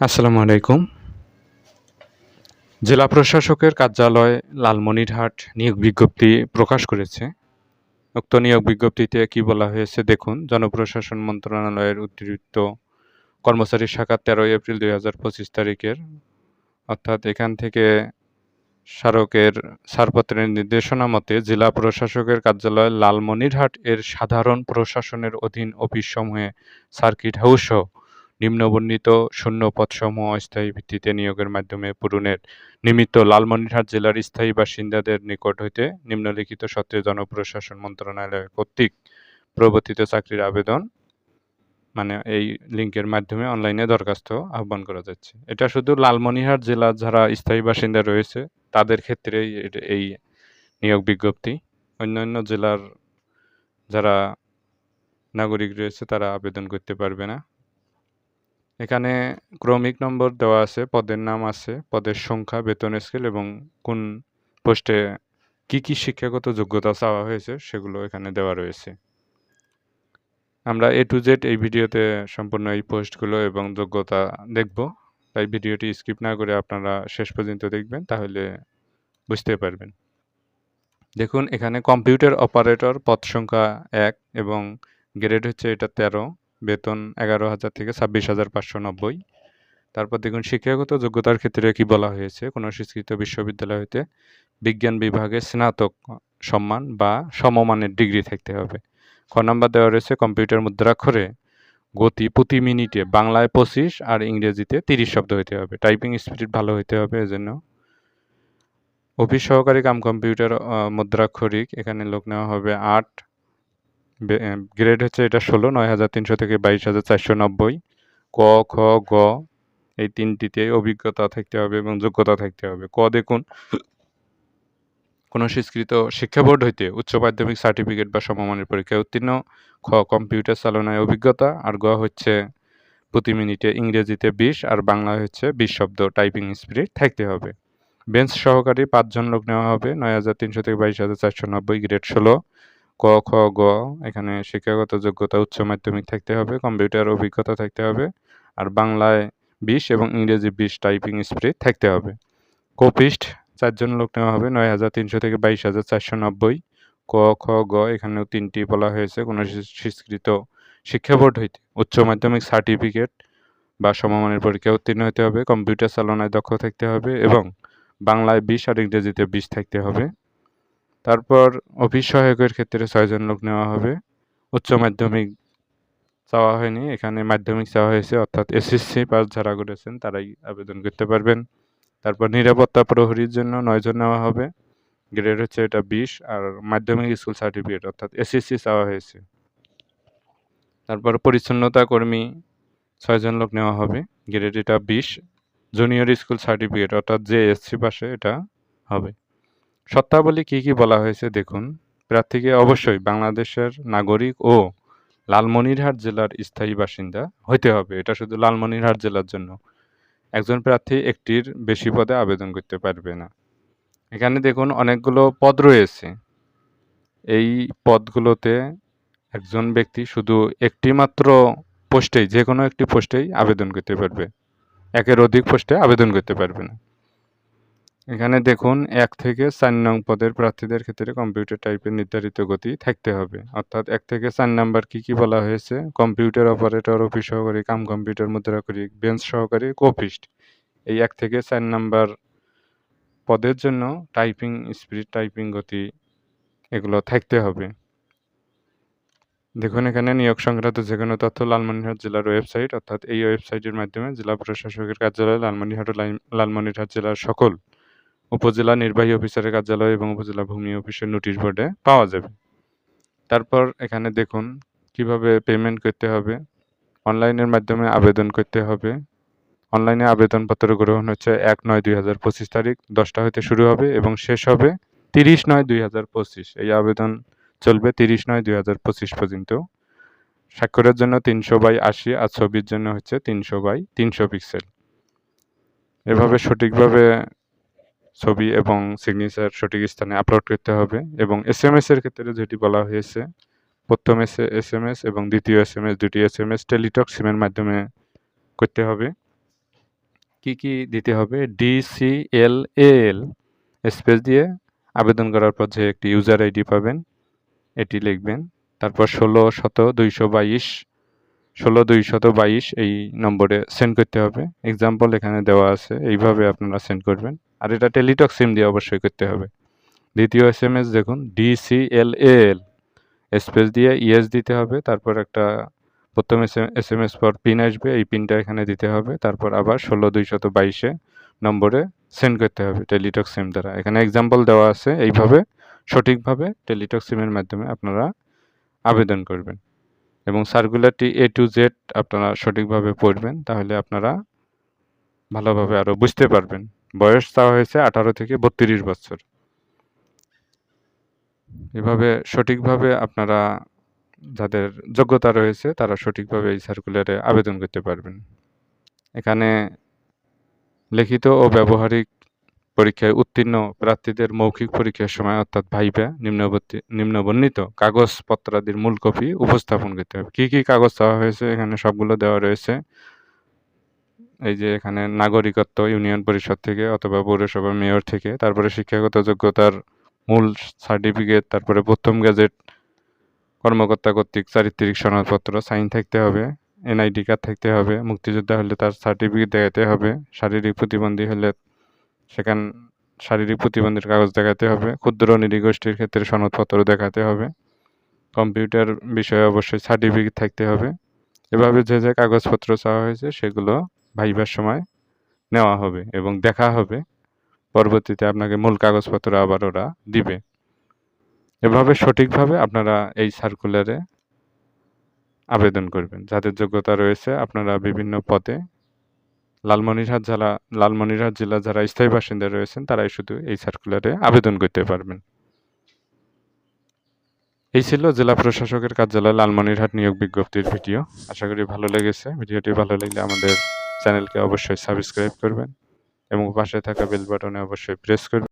আসসালামু আলাইকুম। জেলা প্রশাসকের কার্যালয় লালমনিরহাট নিয়োগ বিজ্ঞপ্তি প্রকাশ করেছে। উক্ত নিয়োগ বিজ্ঞপ্তিতে কি বলা হয়েছে দেখুন, জনপ্রশাসন মন্ত্রণালয়ের অতিরিক্ত কর্মচারী শাখা তেরোই এপ্রিল দুই হাজার পঁচিশ তারিখের, অর্থাৎ এখান থেকে স্মারকের ছাড়পত্রের নির্দেশনা মতে জেলা প্রশাসকের কার্যালয় লালমনিরহাট এর সাধারণ প্রশাসনের অধীন অফিসসমূহে সার্কিট হাউস সহ নিম্নবর্ণিত শূন্য পদসমূহ অস্থায়ী ভিত্তিতে নিয়োগের মাধ্যমে পূরণের নিমিত্ত লালমনিরহাট জেলার স্থায়ী বাসিন্দাদের নিকট হইতে নিম্নলিখিত সত্ত্বে জনপ্রশাসন মন্ত্রণালয় কর্তৃক প্রবর্তিত চাকরির আবেদন মানে এই লিঙ্কের মাধ্যমে অনলাইনে দরখাস্ত আহ্বান করা যাচ্ছে। এটা শুধু লালমনিরহাট জেলার যারা স্থায়ী বাসিন্দা রয়েছে, তাদের ক্ষেত্রেই এট- এই নিয়োগ বিজ্ঞপ্তি। অন্যান্য জেলার যারা নাগরিক রয়েছে, তারা আবেদন করতে পারবে না। এখানে ক্রমিক নম্বর দেওয়া আছে, পদের নাম আছে, পদের সংখ্যা, বেতন স্কেল এবং কোন পোস্টে কি কি শিক্ষাগত যোগ্যতা চাওয়া হয়েছে সেগুলো এখানে দেওয়া রয়েছে। আমরা এ টু জেড এই ভিডিওতে সম্পূর্ণ এই পোস্টগুলো এবং যোগ্যতা দেখব। তাই ভিডিওটি স্কিপ না করে আপনারা শেষ পর্যন্ত দেখবেন, তাহলে বুঝতে পারবেন। দেখুন, এখানে কম্পিউটার অপারেটর পদ সংখ্যা এক এবং গ্রেড হচ্ছে এটা তেরো। বেতন এগারো হাজার থেকে ছাব্বিশ হাজার পাঁচশো নব্বই। তারপর দেখুন, শিক্ষাগত যোগ্যতার ক্ষেত্রে কি বলা হয়েছে? কোনো স্বীকৃত বিশ্ববিদ্যালয় হতে বিজ্ঞান বিভাগে স্নাতক সম্মান বা সমমানের ডিগ্রি থাকতে হবে। খ নাম্বার দেওয়া রয়েছে, কম্পিউটার মুদ্রাক্ষরে গতি প্রতি মিনিটে বাংলায় পঁচিশ আর ইংরেজিতে তিরিশ শব্দ হইতে হবে। টাইপিং স্পিড ভালো হইতে হবে এজন্য। অফিস সহকারী কাম কম্পিউটার মুদ্রাক্ষরিক, এখানে লোক নেওয়া হবে আট গ্রেড হচ্ছে এটা ষোলো, নয় হাজার তিনশো থেকে বাইশ হাজার চারশো নব্বই। ক, খ, গ, এই তিনটিতে অভিজ্ঞতা থাকতে হবে এবং যোগ্যতা থাকতে হবে। ক দেখুন, কোনো স্বীকৃত শিক্ষা বোর্ড হইতে উচ্চ মাধ্যমিক সার্টিফিকেট বা সমমানের পরীক্ষায় উত্তীর্ণ। খ কম্পিউটার চালনায় অভিজ্ঞতা, আর গ হচ্ছে প্রতি মিনিটে ইংরেজিতে বিশ, আর বাংলায় হচ্ছে বিশ শব্দ টাইপিং স্পিড থাকতে হবে। বেঞ্চ সহকারী পাঁচজন লোক নেওয়া হবে, নয় হাজার তিনশো থেকে বাইশ হাজার চারশো নব্বই গ্রেড ষোলো। ক, খ, গ, এখানে শিক্ষাগত যোগ্যতা, উচ্চ মাধ্যমিক থাকতে হবে, কম্পিউটার অভিজ্ঞতা থাকতে হবে, আর বাংলায় বিশ এবং ইংরেজি বিশ টাইপিং স্পিড থাকতে হবে। কোপিস্ট, চারজন লোক নেওয়া হবে, নয় হাজার তিনশো থেকে বাইশ হাজার চারশো নব্বই। ক, খ, গ, এখানেও তিনটি বলা হয়েছে, কোনো স্বী- স্বীকৃত শিক্ষা বোর্ড হইতে। উচ্চ মাধ্যমিক সার্টিফিকেট বা সমমানের পরীক্ষা উত্তীর্ণ হতে হবে, কম্পিউটার চালনায় দক্ষ থাকতে হবে এবং বাংলায় বিশ আর ইংরেজিতে বিশ থাকতে হবে। তারপর অফিস সহায়কের ক্ষেত্রে ছয়জন লোক নেওয়া হবে। উচ্চ মাধ্যমিক চাওয়া হয়নি এখানে মাধ্যমিক চাওয়া হয়েছে অর্থাৎ এসএসসি পাস যারা করেছেন তারাই আবেদন করতে পারবেন। তারপর নিরাপত্তা প্রহরীর জন্য নয়জন নেওয়া হবে গ্রেড হচ্ছে এটা বিশ আর মাধ্যমিক স্কুল সার্টিফিকেট অর্থাৎ এসএসসি চাওয়া হয়েছে। তারপর পরিচ্ছন্নতা কর্মী ছয়জন লোক নেওয়া হবে গ্রেড এটা বিশ জুনিয়র স্কুল সার্টিফিকেট অর্থাৎ যে এসসি পাশে এটা হবে। শর্তাবলী কী কী বলা হয়েছে দেখুন। প্রার্থীকে অবশ্যই বাংলাদেশের নাগরিক ও লালমনিরহাট জেলার স্থায়ী বাসিন্দা হইতে হবে। এটা শুধু লালমনিরহাট জেলার জন্য। একজন প্রার্থী একটির বেশি পদে আবেদন করতে পারবে না। এখানে দেখুন অনেকগুলো পদ রয়েছে। এই পদগুলোতে একজন ব্যক্তি শুধু একটি মাত্র পোস্টেই যে কোনো একটি পোস্টেই আবেদন করতে পারবে। একের অধিক পোস্টে আবেদন করতে পারবে না। এখানে দেখুন, এক থেকে চার নং পদের প্রার্থীদের ক্ষেত্রে কম্পিউটার টাইপের নির্ধারিত গতি থাকতে হবে। অর্থাৎ এক থেকে চার নাম্বার কি কি বলা হয়েছে? কম্পিউটার অপারেটর অফিস সহকারী, কাম কম্পিউটার মুদ্রাকরী বেঞ্চ সহকারী কোপিস্ট এই এক থেকে চার নাম্বার পদের জন্য টাইপিং স্পিড টাইপিং গতি এগুলো থাকতে হবে। দেখুন, এখানে নিয়োগ সংক্রান্ত যে কোনো তথ্য লালমনিরহাট জেলার ওয়েবসাইট অর্থাৎ এই ওয়েবসাইটের মাধ্যমে জেলা প্রশাসকের কার্যালয়, লালমনিরহাট লালমনিরহাট জেলার সকল উপজেলা নির্বাহী অফিসারের কার্যালয় এবং উপজেলা ভূমি অফিসের নোটিশ বোর্ডে পাওয়া যাবে। তারপর এখানে দেখুন কীভাবে পেমেন্ট করতে হবে, অনলাইনের মাধ্যমে আবেদন করতে হবে। অনলাইনে আবেদনপত্র গ্রহণ হচ্ছে এক নয় দুই হাজার পঁচিশ তারিখ, দশটা হতে শুরু হবে এবং শেষ হবে তিরিশ নয় দুই হাজার পঁচিশ। এই আবেদন চলবে তিরিশ নয় দুই হাজার পঁচিশ পর্যন্ত। স্বাক্ষরের জন্য তিনশো বাই আশি আর ছবির জন্য হচ্ছে তিনশো বাই তিনশো পিক্সেল এভাবে সঠিকভাবে ছবি এবং সিগনেচার সঠিক স্থানে আপলোড করতে হবে এবং এস এম এর ক্ষেত্রে যেটি বলা হয়েছে, প্রথম এস এস এম এস এবং দ্বিতীয় এস এম এস দুটি এস এম এস টেলিটক সিমের মাধ্যমে করতে হবে। কি কি দিতে হবে? ডিসিএলএল স্পেস দিয়ে আবেদন করার পর যে একটি ইউজার আইডি পাবেন, এটি লিখবেন। তারপর ষোলো শত দুইশো বাইশ ষোলো দুইশত বাইশ এই নম্বরে সেন্ড করতে হবে। এক্সাম্পল এখানে দেওয়া আছে, এইভাবে আপনারা সেন্ড করবেন। আর এটা টেলিটক সিম দিয়ে অবশ্যই করতে হবে। দ্বিতীয় এস এম এস দেখুন ডিসিএলএল স্পেস দিয়ে ইএস দিতে হবে, তারপর একটা প্রথম এস এম এস পর পিন আসবে, এই পিনটা এখানে দিতে হবে। তারপর আবার ষোলো দুইশত বাইশে নম্বরে সেন্ড করতে হবে টেলিটক সিম দ্বারা। এখানে এক্সাম্পল দেওয়া আছে, এইভাবে সঠিকভাবে টেলিটক সিমের মাধ্যমে আপনারা আবেদন করবেন। এবং সার্কুলারটি এ টু জেড আপনারা সঠিকভাবে পড়বেন, তাহলে আপনারা ভালোভাবে আরও বুঝতে পারবেন। বয়স চাওয়া হয়েছে আঠারো থেকে বত্রিশ বছর। এভাবে সঠিকভাবে আপনারা যাদের যোগ্যতা রয়েছে, তারা সঠিকভাবে এই সার্কুলারে আবেদন করতে পারবেন। এখানে লিখিত ও ব্যবহারিক পরীক্ষায় উত্তীর্ণ প্রার্থীদের মৌখিক পরীক্ষার সময় অর্থাৎ ভাইবা নিম্নবর্তী, নিম্নবর্ণিত কাগজপত্রাদির মূল কপি উপস্থাপন করতে হবে। কী কী কাগজ দেওয়া হয়েছে? এখানে সবগুলো দেওয়া রয়েছে। এই যে এখানে নাগরিকত্ব ইউনিয়ন পরিষদ থেকে অথবা পৌরসভা মেয়র থেকে, তারপরে শিক্ষাগত যোগ্যতার মূল সার্টিফিকেট, তারপরে প্রথম গ্যাজেট, কর্মকর্তা কর্তৃক চারিত্রিক সনদপত্র সাইন থাকতে হবে, এনআইডি কার্ড থাকতে হবে, মুক্তিযোদ্ধা হলে তার সার্টিফিকেট দেখাতে হবে, শারীরিক প্রতিবন্ধী হলে সেখান শারীরিক প্রতিবন্ধীর কাগজ দেখাতে হবে, ক্ষুদ্র নিরীগোষ্ঠীর ক্ষেত্রে সনদপত্র দেখাতে হবে, কম্পিউটার বিষয়ে অবশ্যই সার্টিফিকেট থাকতে হবে। এভাবে যে যে কাগজপত্র চাওয়া হয়েছে সেগুলো ভাইবার সময় নেওয়া হবে এবং দেখা হবে। পরবর্তীতে আপনাকে মূল কাগজপত্র আবার ওরা দিবে। এভাবে সঠিকভাবে আপনারা এই সার্কুলারে আবেদন করবেন। যাদের যোগ্যতা রয়েছে আপনারা বিভিন্ন পদে লালমনিরহাট জেলা লালমনিরহাট জেলা যারা স্থায়ী বাসিন্দা রয়েছেন, তারাই শুধু এই সার্কুলারে আবেদন করতে পারবেন। এই ছিল জেলা প্রশাসকের কার্যালয় লালমনিরহাট নিয়োগ বিজ্ঞপ্তির ভিডিও। আশা করি ভালো লেগেছে। ভিডিওটি ভালো লাগলে আমাদের চ্যানেলকে অবশ্যই সাবস্ক্রাইব করবেন এবং পাশে থাকা বেল বাটনে অবশ্যই প্রেস করবেন।